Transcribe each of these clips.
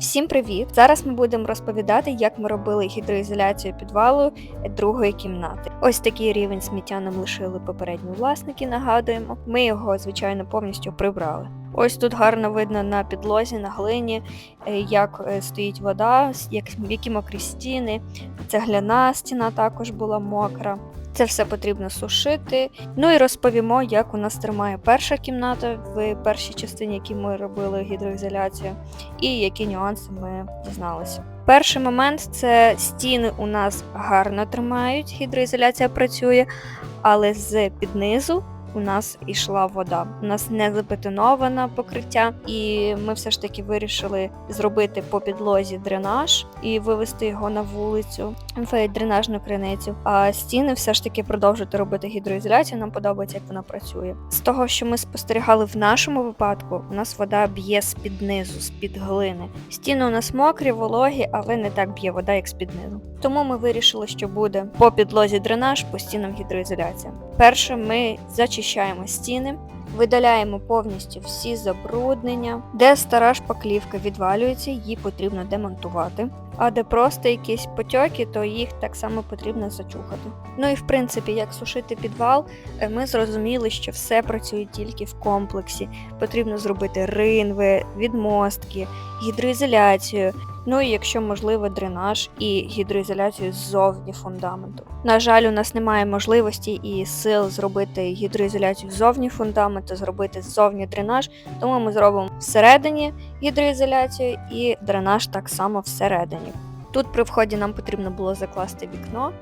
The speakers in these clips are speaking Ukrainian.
Всім привіт! Зараз ми будемо розповідати, як ми робили гідроізоляцію підвалу другої кімнати. Ось такий рівень сміття нам лишили попередні власники. Нагадуємо, ми його звичайно повністю прибрали. Ось тут гарно видно на підлозі, на глині, е, як е, стоїть вода, як які мокрі стіни. Цегляна стіна також була мокра. Це все потрібно сушити. Ну і розповімо, як у нас тримає перша кімната в першій частині, які ми робили гідроізоляцію, і які нюанси ми дізналися. Перший момент це стіни у нас гарно тримають, гідроізоляція працює, але з під низу у нас ішла вода. У нас не забетоноване покриття, і ми все ж таки вирішили зробити по підлозі дренаж і вивести його на вулицю в дренажну криницю. А стіни все ж таки продовжувати робити гідроізоляцію. Нам подобається, як вона працює. З того, що ми спостерігали в нашому випадку, у нас вода б'є з під низу, з під глини. Стіни у нас мокрі, вологі, але не так б'є вода, як з під низу. Тому ми вирішили, що буде по підлозі дренаж, по стінам гідроізоляція. Перше, ми зачищаємо стіни. Видаляємо повністю всі забруднення, де стара шпаклівка відвалюється, її потрібно демонтувати. А де просто якісь потьоки, то їх так само потрібно зачухати. Ну і в принципі, як сушити підвал, е, ми зрозуміли, що все працює тільки в комплексі. Потрібно зробити ринви, відмостки, гідроізоляцію. Ну і якщо можливо, дренаж і гідроізоляцію ззовні фундаменту. На жаль, у нас немає можливості і сил зробити гідроізоляцію ззовні фундаменту, зробити ззовні дренаж, тому ми зробимо всередині гідроізоляцію і дренаж так само всередині. Тут при вході нам потрібно було закласти вікно.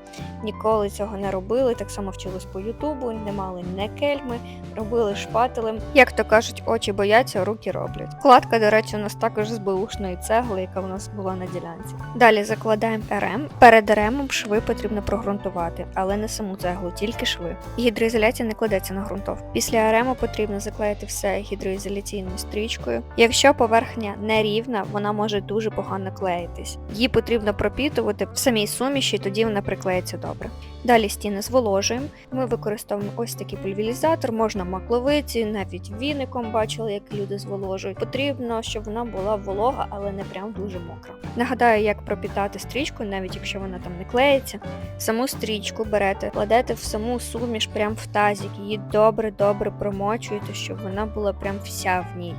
Ніколи цього не робили. Так само вчились по Ютубу, не мали не кельми, робили шпателем. Як то кажуть, очі бояться, руки роблять. Кладка, до речі, у нас також з беушної цегли, яка у нас була на ділянці. Далі закладаємо РМ. Перед РМом шви потрібно прогрунтувати, але не саму цеглу, тільки шви. Гідроізоляція не кладеться на ґрунтов. Після РМу потрібно заклеїти все гідроізоляційною стрічкою. Якщо поверхня нерівна, вона може дуже погано клеїтись. Її потрібно пропітувати в самій суміші, тоді вона приклеїться добре. Далі стіни зволожуємо. Ми використовуємо ось такий пульверізатор, можна макловиці, навіть віником бачили, як люди зволожують. Потрібно, щоб вона була волога, але не прям дуже мокра. Нагадаю, як пропітати стрічку, навіть якщо вона там не клеїться. Саму стрічку берете, кладете в саму суміш, прям в тазик, її добре-добре промочуєте, щоб вона була прям вся в ній.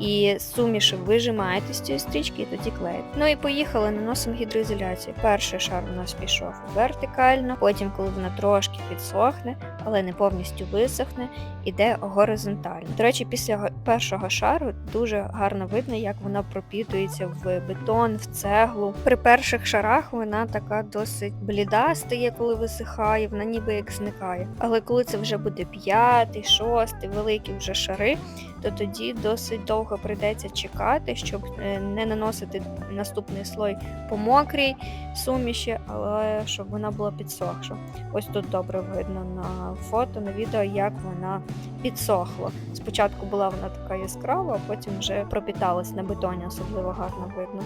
І суміш вижимаєте з цієї стрічки і тоді клеїте. Ну і поїхали, наносимо гідроізоляцію. Перший шар у нас пішов вертикально, потім, коли вона трошки підсохне, але не повністю висохне, іде горизонтально. До речі, після першого шару дуже гарно видно, як вона пропітується в бетон, в цеглу. При перших шарах вона така досить бліда стає, коли висихає, вона ніби як зникає. Але коли це вже буде п'ятий, шостий, великі вже шари, то тоді досить довго прийдеться чекати, щоб е, не наносити наступний слой по мокрій суміші, але щоб вона була підсохша. Ось тут добре видно на фото, на відео, як вона підсохла. Спочатку була вона така яскрава, а потім вже пропіталась на бетоні, особливо гарно видно.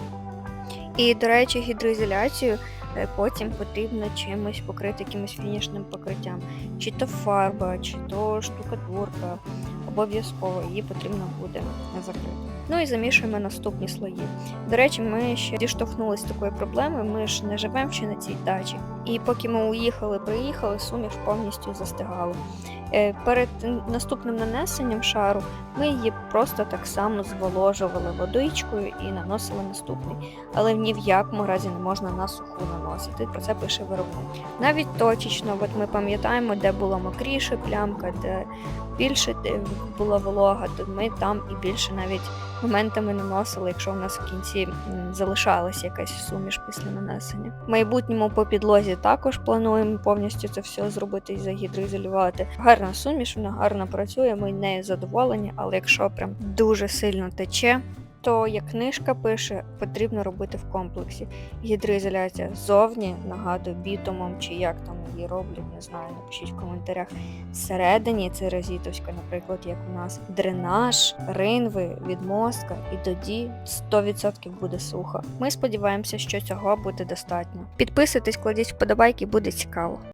І, до речі, гідроізоляцію е, потім потрібно чимось покрити якимось фінішним покриттям. Чи то фарба, чи то штукатурка. Обов'язково її потрібно буде закрити. Ну і замішуємо наступні слої. До речі, ми ще зіштовхнулися з такою проблемою. Ми ж не живемо ще на цій дачі. І поки ми уїхали, приїхали, суміш повністю застигала. Е, Перед наступним нанесенням шару ми її просто так само зволожували водичкою і наносили наступний. Але ні в якому разі не можна на суху наносити. Про це пише виробник. Навіть точечно, от ми пам'ятаємо, де була мокріша плямка, де більше була волога, то ми там і більше навіть моментами наносили, якщо в нас в кінці м, залишалась якась суміш після нанесення. В майбутньому по підлозі також плануємо повністю це все зробити і загідроізолювати. Гарна суміш, вона гарно працює, ми нею задоволені, але якщо прям дуже сильно тече. То, як книжка пише, потрібно робити в комплексі. Гідроізоляція ззовні, нагадую, бітумом чи як там її роблять, не знаю, напишіть в коментарях. Всередині це розітовська, наприклад, як у нас дренаж, ринви, відмостка, і тоді 100% буде сухо. Ми сподіваємося, що цього буде достатньо. Підписуйтесь, кладіть вподобайки, буде цікаво.